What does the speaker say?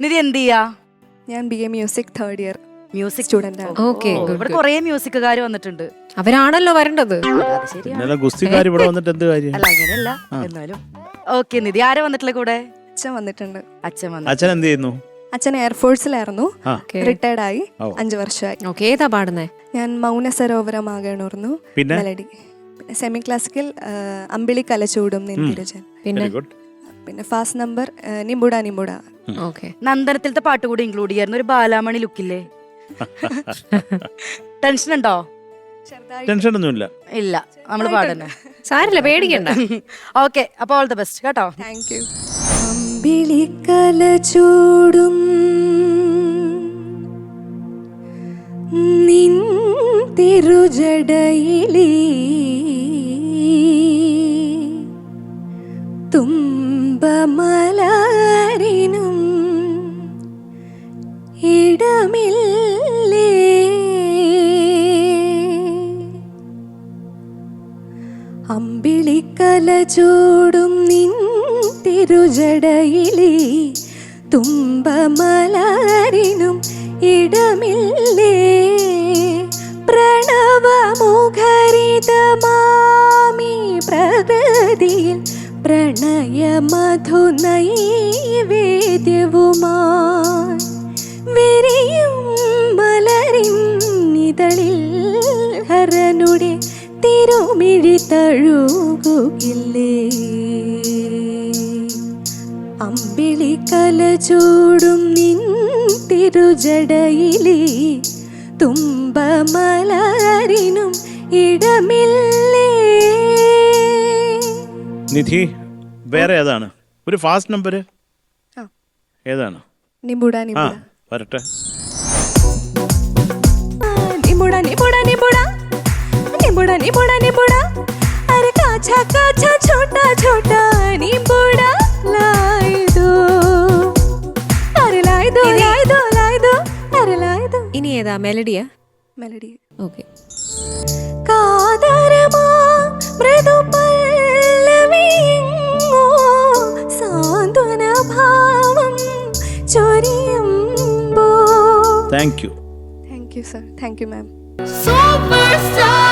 നിധി എന്ത് ചെയ്യാ? ഞാൻ B A music third year music student ആണ്. ഓക്കെ ഇവിടെ. കുറേ മ്യൂസിക്കുകാർ വന്നിട്ടുണ്ട്. അവരാണല്ലോ വരേണ്ടത്. അത് ശരിയാണ്. ഇന്നലെ ഗുസ്തിക്കാർ ഇവിടെ വന്നിട്ട് എന്ത് കാര്യം? അല്ല അങ്ങനെയല്ല. എന്നാലും. ഓക്കെ നിധി ആരെ വന്നിട്ടില്ല കൂടെ? അച്ഛൻ വന്നിട്ടുണ്ട്. അച്ഛൻ വന്നു അച്ഛൻ എന്ത് ചെയ്യുന്നു? അച്ഛൻ എയർഫോഴ്സിലായിരുന്നു ആ. Okay. റിട്ടയർഡ് ആയി. ഓ. അഞ്ചു വർഷമായി. ഓക്കെ ഏതാ പാടുന്നേ? ഞാൻ മൗന സരോവരമാകണമായിരുന്നു പിന്നെ? മെലഡി പിന്നെ സെമി ക്ലാസിക്കൽ അമ്പിളി കലചൂടും നിന്തിരുജൻ പിന്നെ? വെരി ഗുഡ് പിന്നെ ഫാസ്റ്റ് നമ്പർ നിമ്പുട നിമ്പുട. ഓക്കെ. നന്ദനത്തിലത്തെ പാട്ട് കൂടി ഇൻക്ലൂഡ് ചെയ്യായിരുന്നു. ഒരു ബാലാമണി ലുക്കില്ലേ ടെൻഷൻ ഉണ്ടോ ടെൻഷൻ ഒന്നുമില്ല ഇല്ല നമ്മൾ പാടുന്നെ. സാരില്ല പേടിക്കണ്ട. ഓക്കെ അപ്പോൾ ഓൾ ദ ബെസ്റ്റ് കേട്ടോ. താങ്ക് യു അമ്പിളിക്കല ചൂടും നിൻ തിരുജടയിലേ അമ്പിളിക്കല ചൂടും നിൻ തിരുജടയിലി തുമ്പമലരിനും ഇടമില്ലേ? പ്രണവമുഖരിതമാമി പ്രകൃതിയിൽ പ്രണയമധു നൈവേദ്യവുമായി വിരിയും മലരിൻ നിതളിൽ ഹരനുടെ തിരുമിഴി തഴുകുകില്ലേ? അമ്പിളി കല ചൂടും നിൻ തിരുജടയിലേ. തുമ്പമലരിനും ഇടമില്ലേ? നിധി വേറെ ഏതാണ്? ഒരു ഫാസ്റ്റ് നമ്പർ. ഏതാണ്? നിബുട ആ വരട്ടെ. निबुड़ा निबुड़ा निबुड़ा अरे काछा काछा छोटा छोटा निबुड़ा लाई दो अरे लाई दो लाई दो लाई दो अरे लाई दो ഇനി ഏതാ മെലഡിയാ മെലഡി ഓക്കെ കാതരമാ മൃദു പല്ലവിയെങ്ങോ സാന്ത്വന ഭാവം ചൊരിയുമ്പോ thank you thank you sir thank you ma'am Superstar.